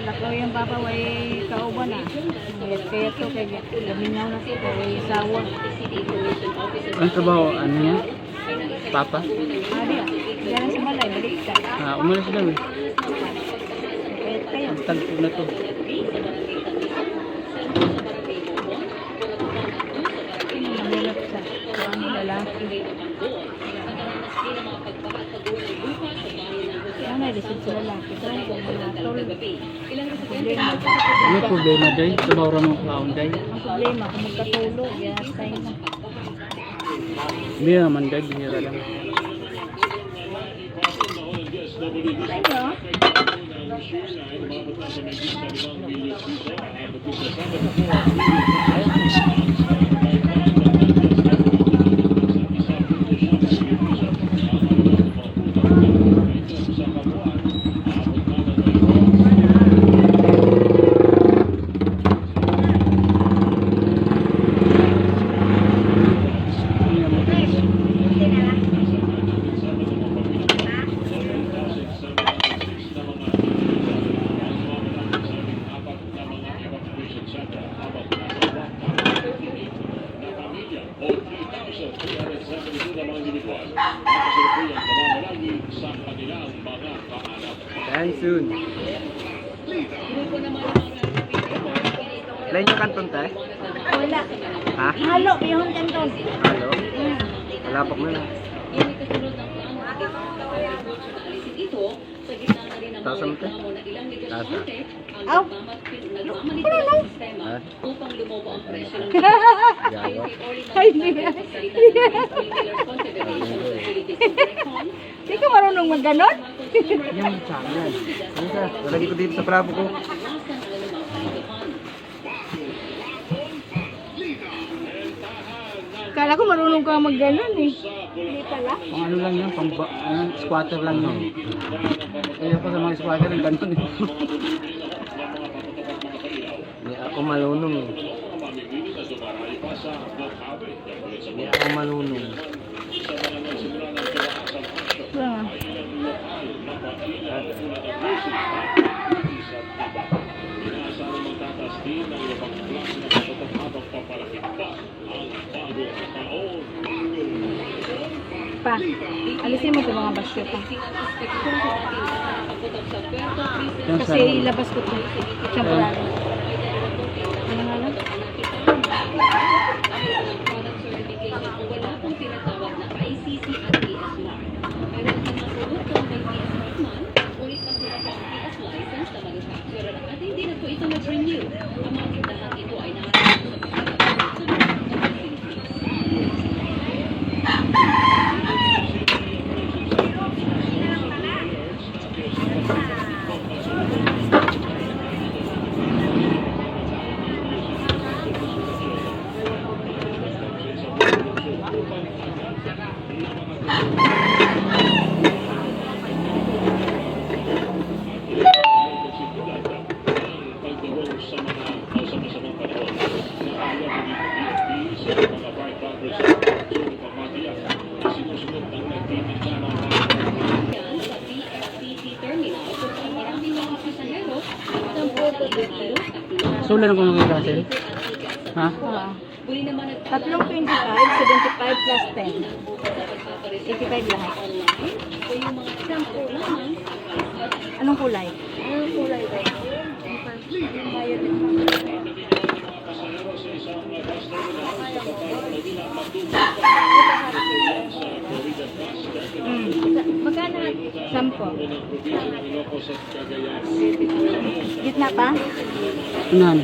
Lakaw yung papa way kauban na. Mayat kaya to kay gaminaw na to kay sawa. Ang trabaho, ano niya? Papa? Ari, diyan sa balay balik ka. Ah, umalis daw eh. Mayat kayo. Ang tagpo na to. Mahirap sa ang lalaki. Kaya na lisod sa lalaki. Problema. Ano problema day? Trabaho ra mo kaon day? Ang problema kung magkatulog, yan tayo na. Hindi naman day, bihira lang. Tayo. Dahil soon. Lain yung kanton tayo? Wala. Ha? Halo, bihon kanton. Hello? Wala pa mo na. Tasa mo tayo? Tasa. Aw. Wala lang. Ha? Yawa. Ay, hindi. Hindi ka marunong magganon? Yung changan. Ano ka? Lalagay ko dito sa prabo ko. Kala ko marunong ka magganon eh. Hindi pala. Pang ano lang yan, pang ba- ano, squatter lang yan. Kaya pa sa mga squatter yung ganun eh. Hindi ako malunong eh. Hindi ako malunong. Wala Pa, alisin mo ito mga basyo pa. Kasi ilabas ko ito. Champorado. Sulan ako ng Russell. Ha? Ah. Tatlong 25, 75 plus 10. 85 lahat. Anong kulay? Anong kulay ba? Mm. Magkano? Sampo. Gitna pa? Nan.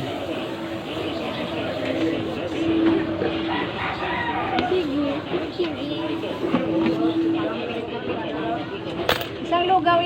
Isang lugaw,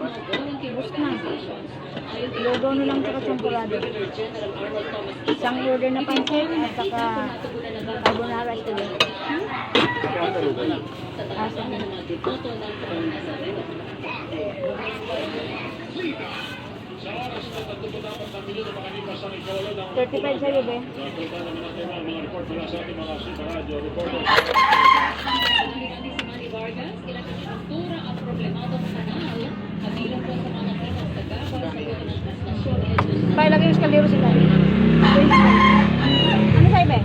Bus na. Na lang tsaka champurado. Isang order na pansit at saka carbonara ito. Hmm? Ah, sige. Thirty-five sa'yo, be. Pa, ilagay yung eskalero sila. Ano sa'yo, be?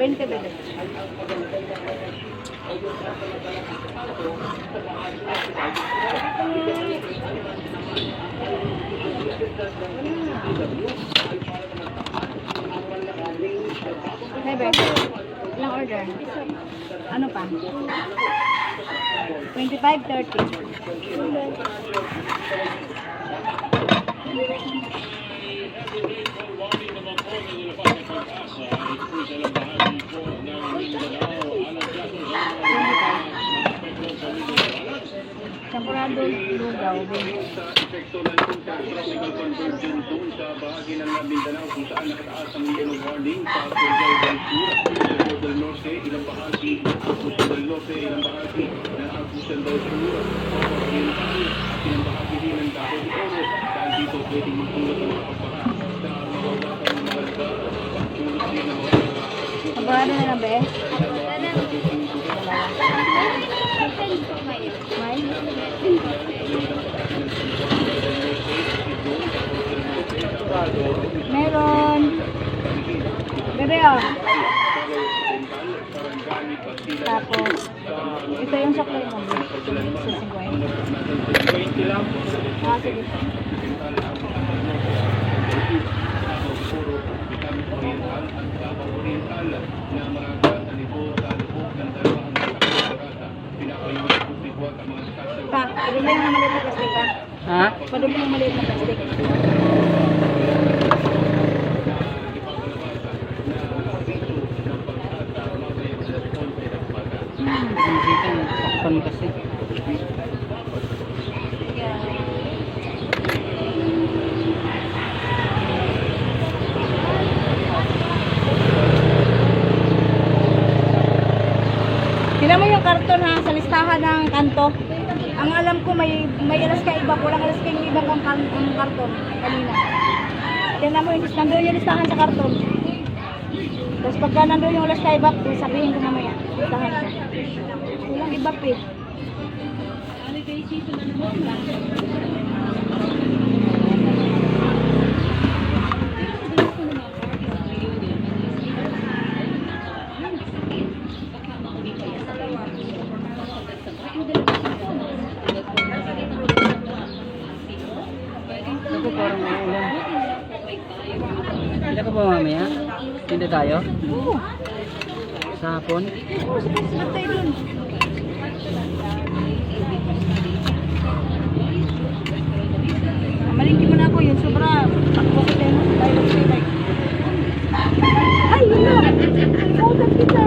Bente, bebe. Hey, be. Ilang order? Ano pa? 25, 30. Temporado lugaw, sa epekto ng Intertropical Convergence Zone sa bahagi ng Mindanao kung saan nakataas ang yellow warning sa Surigao del Sur, del Norte, bahagi, del Norte, ilang bahagi ng Agusan del Sur, Oriental, at ilang bahagi din ng de Oro. Dahil dito pwedeng magtulot ng mga sa mga mga Temporado na lang. May? Oh. Tapos, ito yung supply mo. be. Sa 50. Ah, sige. Sa sa Pa, padumi yung maliit na plastic, pa. Ha? Padumi yung maliit na plastic. Mo, sakpan kasi. Tingnan mo yung karton ha, sa listahan ng kanto. Ang alam ko may may alas ka iba, walang alas ka yung ibang ang, kan, ang karton kanina. Tingnan mo yung nandun yung listahan sa karton. Tapos pagka nandun yung alas ka iba, sabihin ko mamaya. Listahan ko. Walang iba eh. Parang uulan. Hindi ka ba mamaya? Hindi tayo? Oo. Sa hapon? Oo, sige tayo dun. Malingki mo na ako yun, sobra. Takbo ko sa tayo sa. Ay, yun na! Nakautan kita!